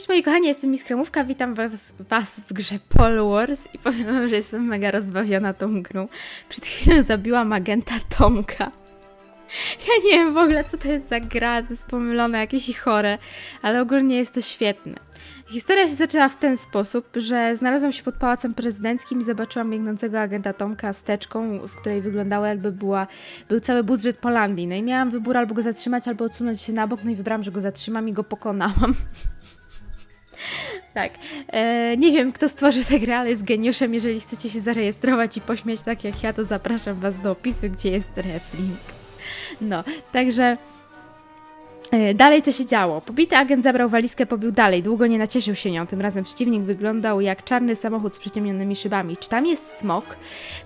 Cześć moi kochani, jestem Miss Kremówka, witam was, was w grze Pol Wars i powiem wam, że jestem mega rozbawiona tą grą. Przed chwilą zabiłam agenta Tomka. Ja nie wiem w ogóle co to jest za gra, to jest pomylone, jakieś i chore, ale ogólnie jest to świetne. Historia się zaczęła w ten sposób, że znalazłam się pod pałacem prezydenckim i zobaczyłam biegnącego agenta Tomka z teczką, w której wyglądało jakby była, był cały budżet Polandii. No i miałam wybór albo go zatrzymać, albo odsunąć się na bok, no i wybrałam, że go zatrzymam i go pokonałam. Tak. E, nie wiem, kto stworzył tę grę, ale jest geniuszem. Jeżeli chcecie się zarejestrować i pośmiać tak jak ja, to zapraszam Was do opisu, gdzie jest reflink. No, także. e, Dalej co się działo? Pobity agent zabrał walizkę, pobił dalej. Długo nie nacieszył się nią. Tym razem przeciwnik wyglądał jak czarny samochód z przyciemnionymi szybami. Czy tam jest smok?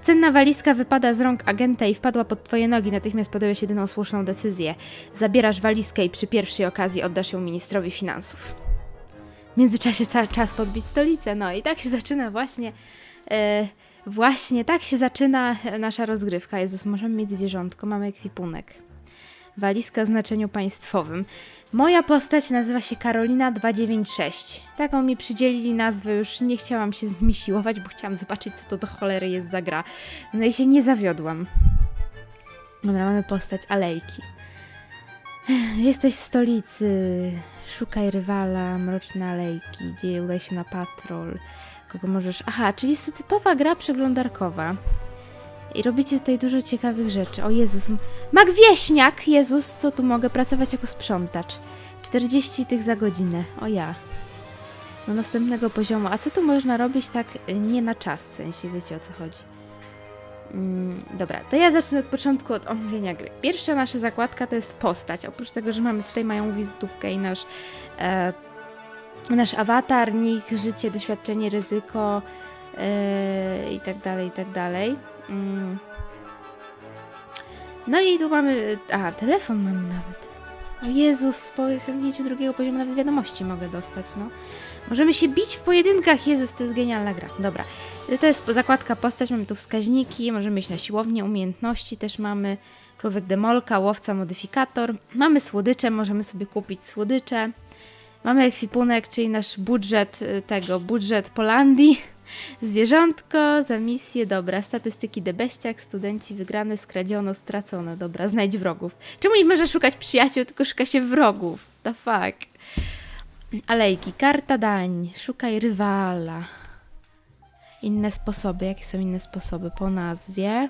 Cenna walizka wypada z rąk agenta i wpadła pod twoje nogi. Natychmiast podjąłeś jedyną słuszną decyzję. Zabierasz walizkę i przy pierwszej okazji oddasz ją ministrowi finansów. W międzyczasie cały czas podbić stolicę. No i tak się zaczyna właśnie. E, właśnie tak się zaczyna nasza rozgrywka. Jezus, możemy mieć zwierzątko, mamy ekwipunek. Walizka o znaczeniu państwowym. Moja postać nazywa się Karolina 296. Taką mi przydzielili nazwę, już nie chciałam się z nimi siłować, bo chciałam zobaczyć, co to do cholery jest za gra. No i się nie zawiodłam. Dobra, mamy postać Alejki. Jesteś w stolicy. Szukaj rywala, mroczne alejki, gdzie udaj się na patrol. Kogo możesz. Aha, czyli jest to typowa gra przeglądarkowa. I robicie tutaj dużo ciekawych rzeczy. O Jezus. Mak Wieśniak! Jezus, co tu mogę? Pracować jako sprzątacz. 40 tych za godzinę. O ja. Do następnego poziomu. A co tu można robić tak y, nie na czas? W sensie, wiecie o co chodzi. Mm, dobra, to ja zacznę od początku od omówienia gry. Pierwsza nasza zakładka to jest postać. Oprócz tego, że mamy tutaj moją wizytówkę i nasz, e, nasz awatar, nick, życie, doświadczenie, ryzyko e, i tak dalej, i tak dalej. Mm. No i tu mamy, a telefon mamy nawet. O Jezus, po osiągnięciu drugiego poziomu nawet wiadomości mogę dostać, no. Możemy się bić w pojedynkach, Jezus, to jest genialna gra. Dobra, to jest zakładka postać, mamy tu wskaźniki, możemy iść na siłownię, umiejętności też mamy. Człowiek demolka, łowca, modyfikator. Mamy słodycze, możemy sobie kupić słodycze. Mamy ekwipunek, czyli nasz budżet y, tego, budżet Polandii. Zwierzątko, za misję, dobra, statystyki debeściak, studenci wygrane, skradziono, stracono, dobra, znajdź wrogów. Czemu nie można szukać przyjaciół, tylko szuka się wrogów? The fuck. Alejki, karta dań, szukaj rywala. Inne sposoby, jakie są inne sposoby? Po nazwie.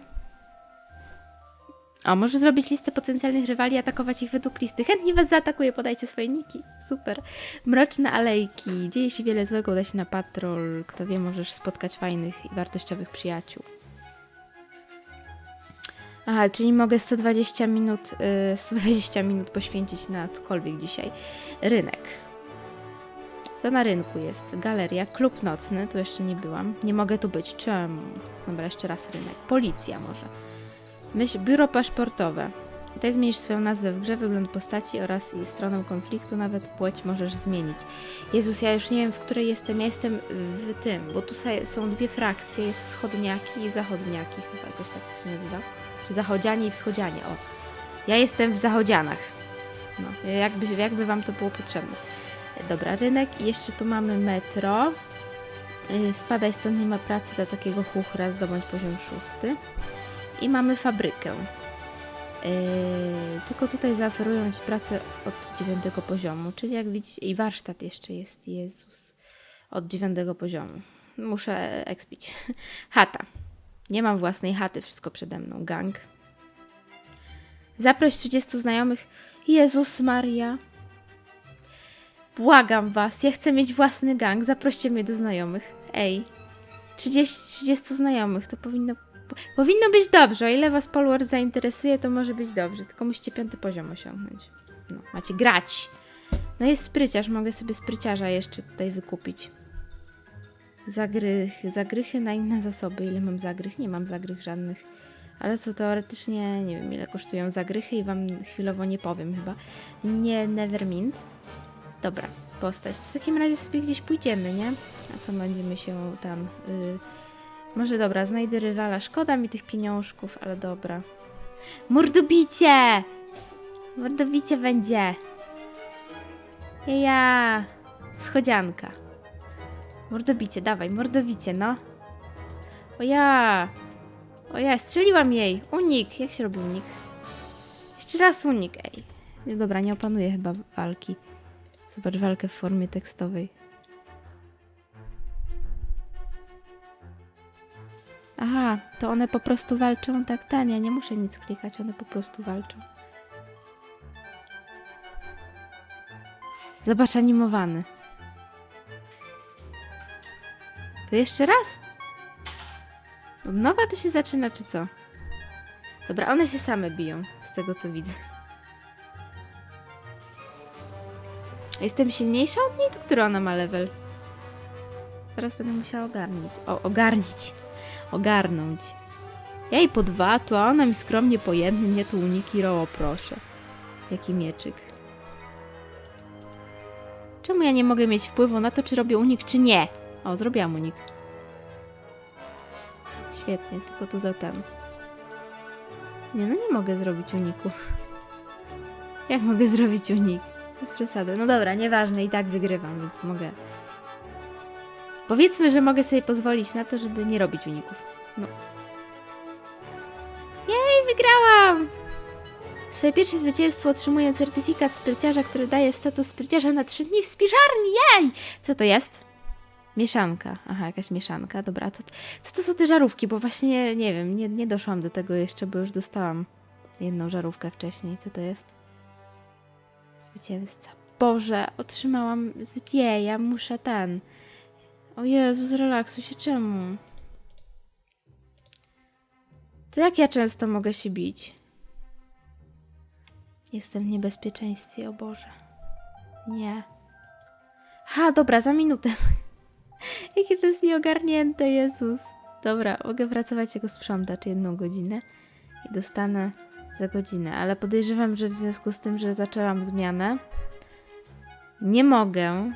O, możesz zrobić listę potencjalnych rywali, atakować ich według listy. Chętnie was zaatakuję, podajcie swoje niki. Super. Mroczne alejki. Dzieje się wiele złego, uda się na patrol. Kto wie, możesz spotkać fajnych i wartościowych przyjaciół. Aha, czyli mogę 120 minut, y, 120 minut poświęcić na cokolwiek dzisiaj. Rynek. Co na rynku jest? Galeria, klub nocny, tu jeszcze nie byłam. Nie mogę tu być. Czemu? Dobra, jeszcze raz rynek. Policja może. Myśl, biuro paszportowe. Tutaj zmienisz swoją nazwę w grze, wygląd postaci oraz stronę konfliktu, nawet płeć możesz zmienić. Jezus, ja już nie wiem, w której jestem. Ja jestem w tym, bo tu są dwie frakcje, jest wschodniaki i zachodniaki, chyba jakoś tak to się nazywa. Czy zachodzianie i wschodzianie, o. Ja jestem w zachodzianach. No, jakby, jakby wam to było potrzebne. Dobra, rynek i jeszcze tu mamy metro. Yy, Spadaj stąd, nie ma pracy dla takiego chuchra, zdobądź poziom szósty. I mamy fabrykę. Yy, tylko tutaj zaoferują Ci pracę od dziewiątego poziomu, czyli jak widzicie, i warsztat jeszcze jest, Jezus, od dziewiątego poziomu. Muszę ekspić. Chata. Nie mam własnej chaty, wszystko przede mną. Gang. Zaproś 30 znajomych. Jezus Maria. Błagam was, ja chcę mieć własny gang, zaproście mnie do znajomych. Ej, 30, 30 znajomych, to powinno, po- powinno być dobrze. O ile was Polwar zainteresuje, to może być dobrze, tylko musicie piąty poziom osiągnąć. No, macie grać. No jest spryciarz, mogę sobie spryciarza jeszcze tutaj wykupić. Zagrychy, zagrychy na inne zasoby. Ile mam zagrych? Nie mam zagrych żadnych. Ale co teoretycznie, nie wiem ile kosztują zagrychy i wam chwilowo nie powiem chyba. Nie, Nevermind. Dobra, postać. To w takim razie sobie gdzieś pójdziemy, nie? A co będziemy się tam... Y... Może dobra, znajdę rywala. Szkoda mi tych pieniążków, ale dobra. Mordobicie! Mordobicie będzie. Ja. Schodzianka. Mordobicie, dawaj, mordobicie, no. O ja! O ja, strzeliłam jej! Unik! Jak się robi unik? Jeszcze raz unik, ej. Dobra, nie opanuję chyba walki. Zobacz walkę w formie tekstowej. Aha, to one po prostu walczą tak tania. Nie muszę nic klikać, one po prostu walczą. Zobacz animowany. To jeszcze raz? Od nowa to się zaczyna, czy co? Dobra, one się same biją, z tego co widzę. Jestem silniejsza od niej, to który ona ma level? Zaraz będę musiała ogarnić. O, ogarnić. Ogarnąć. Ja jej po dwa, tu, a ona mi skromnie po jednym. Nie tu uniki roło, proszę. Jaki mieczyk. Czemu ja nie mogę mieć wpływu na to, czy robię unik, czy nie? O, zrobiłam unik. Świetnie, tylko to za ten. Nie, no nie mogę zrobić uniku. Jak mogę zrobić unik? Bez przesady. No dobra, nieważne, i tak wygrywam, więc mogę. Powiedzmy, że mogę sobie pozwolić na to, żeby nie robić uników. No. Jej, wygrałam! Swoje pierwsze zwycięstwo otrzymuję certyfikat spryciarza, który daje status spryciarza na 3 dni w spiżarni. Jej! Co to jest? Mieszanka. Aha, jakaś mieszanka. Dobra, co, co to są te żarówki? Bo właśnie nie wiem, nie, nie doszłam do tego jeszcze, bo już dostałam jedną żarówkę wcześniej. Co to jest? Zwycięzca. Boże, otrzymałam. zwycię- ja muszę ten. O Jezu, zrelaksuj się, czemu? To jak ja często mogę się bić? Jestem w niebezpieczeństwie, o Boże. Nie. Ha, dobra, za minutę. Jakie to jest nieogarnięte, Jezus. Dobra, mogę pracować jako sprzątacz jedną godzinę i dostanę za godzinę, ale podejrzewam, że w związku z tym, że zaczęłam zmianę, nie mogę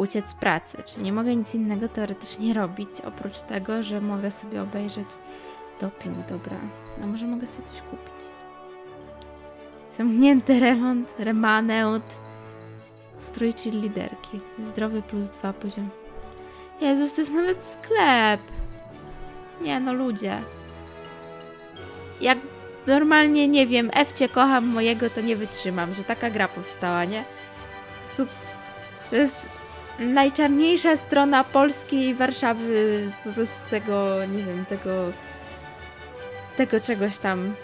uciec z pracy, czyli nie mogę nic innego teoretycznie robić, oprócz tego, że mogę sobie obejrzeć doping, dobra. A może mogę sobie coś kupić? Zamknięty remont, remanent, strój czy liderki. Zdrowy plus dwa poziom. Jezus, to jest nawet sklep. Nie no, ludzie. Jak normalnie, nie wiem, Ewcie kocham mojego, to nie wytrzymam, że taka gra powstała, nie? To jest najczarniejsza strona polskiej Warszawy, po prostu tego, nie wiem, tego, tego czegoś tam.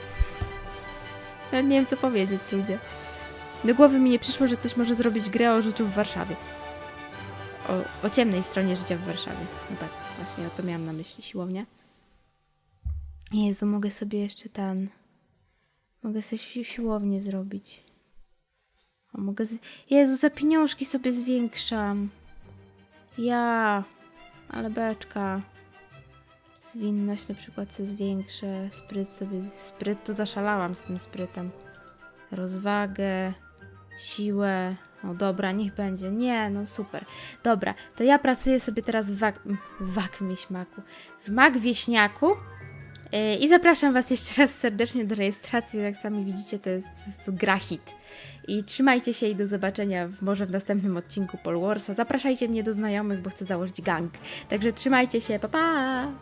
Ja nie wiem, co powiedzieć, ludzie. Do głowy mi nie przyszło, że ktoś może zrobić grę o życiu w Warszawie. O, o ciemnej stronie życia w Warszawie. No tak, właśnie o to miałam na myśli, siłownia. Jezu, mogę sobie jeszcze ten... Mogę sobie si- siłownię zrobić. O, mogę z... Jezu, za pieniążki sobie zwiększam. Ja, ale beczka. Zwinność na przykład sobie zwiększę. Spryt sobie... Spryt to zaszalałam z tym sprytem. Rozwagę, siłę. No dobra, niech będzie. Nie, no super. Dobra, to ja pracuję sobie teraz w wak... w wak. W mak wieśniaku. Yy, I zapraszam Was jeszcze raz serdecznie do rejestracji. Jak sami widzicie, to jest, to jest. I trzymajcie się i do zobaczenia w, może w następnym odcinku Pol Warsa. Zapraszajcie mnie do znajomych, bo chcę założyć gang. Także trzymajcie się, pa pa!